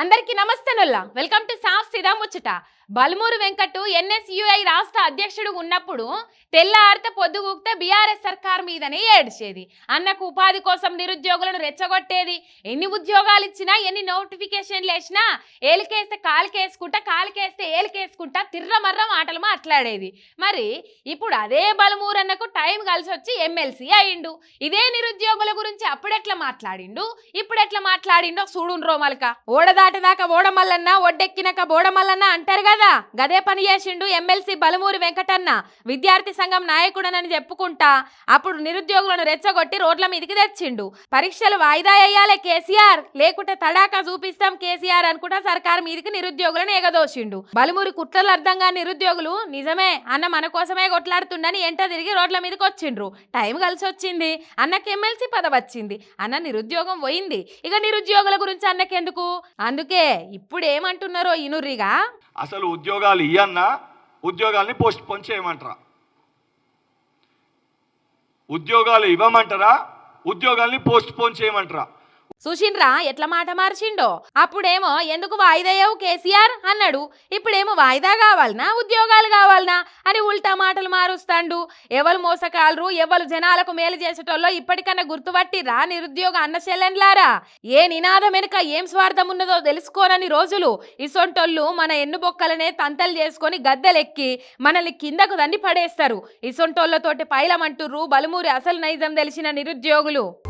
అందరికీ నమస్తేనుల్లా welcome to సాఫ్ సిదా ముచ్చట. బల్మూరు వెంకట్ ఎన్ఎస్యుఐ రాష్ట్ర అధ్యక్షుడు ఉన్నప్పుడు తెల్లారితే పొద్దుగూకితే బీఆర్ఎస్ సర్కార్ మీదనే ఏడ్చేది. అన్నకు ఉపాధి కోసం నిరుద్యోగులను రెచ్చగొట్టేది. ఎన్ని ఉద్యోగాలు ఇచ్చినా ఎన్ని నోటిఫికేషన్లు వేసినా ఏలికేస్తే కాలికేసుకుంటా కాలికేస్తే ఏలికేసుకుంటా తిర్రమర్ర మాటలు మాట్లాడేది. మరి ఇప్పుడు అదే బలమూరు అన్నకు టైం కలిసి వచ్చి ఎమ్మెల్సీ అయిండు. ఇదే నిరుద్యోగుల గురించి అప్పుడెట్లా మాట్లాడిండు? ఇప్పుడెట్లా మాట్లాడిండో చూడుండ్రో మలక ఓడదా దాకా ఓడమల్లన్న ఒడ్డెక్కినాక బోడమల్లన్న అంటారు కదా. గదే పని చేసిండు ఎమ్మెల్సీ బలమూరి వెంకటన్న. విద్యార్థి సంఘం నాయకుడనని చెప్పుకుంటా అప్పుడు నిరుద్యోగులను రెచ్చగొట్టి రోడ్ల మీదకి తెచ్చిండు. పరీక్షలు వాయిదా వేయాలే కేసీఆర్. లేకుంటే తడాకా చూపిస్తాం కేసీఆర్ అనుకుంటా సర్కార్ మీదకి నిరుద్యోగులను ఎగదోసిండు. బలమూరి కుట్రలు అర్థంగా నిరుద్యోగులు నిజమే అన్న మన కోసమే కొట్లాడుతుండని ఎంట తిరిగి రోడ్ల మీదకి వచ్చిండ్రు. టైం కలిసి వచ్చింది అన్నకి ఎమ్మెల్సీ పదవి వచ్చింది అన్న నిరుద్యోగం పోయింది. ఇక నిరుద్యోగుల గురించి అన్నకెందుకు? అందుకే ఇప్పుడు ఏమంటున్నారో ఇనుర్రిగా? అసలు ఉద్యోగాలు ఇయ్యన్నా ఉద్యోగాల్ని పోస్ట్ పోన్ చేయమంటారా? ఉద్యోగాలు ఇవ్వమంటారా? ఉద్యోగాల్ని పోస్ట్ పోన్ చేయమంటారా? సుషిన్రా ఎట్లా మాట మార్చిండో? అప్పుడేమో ఎందుకు వాయిదయ్యావు కేసీఆర్? అన్నాడు. ఇప్పుడేమో వాయిదా కావాలనా? ఉద్యోగాలు కావాలనా? అని ఉల్టా మాటలు మారుస్తాండు. ఎవరు మోసకాలరు ఎవరు జనాలకు మేలు చేసేటోళ్ళో ఇప్పటికన్నా గుర్తుపట్టిరా నిరుద్యోగ అన్న ఏ నినాదం వెనుక ఏం స్వార్థం ఉన్నదో తెలుసుకోనని రోజులు. ఇసొంటోళ్ళు మన ఎన్నుబొక్కలనే తంతలు చేసుకొని గద్దెలెక్కి మనల్ని కిందకు దండి పడేస్తారు. ఇసొంటోళ్ళతోటి పైలమంటుర్రు బలుమూరి అసలు నైజం తెలిసిన నిరుద్యోగులు.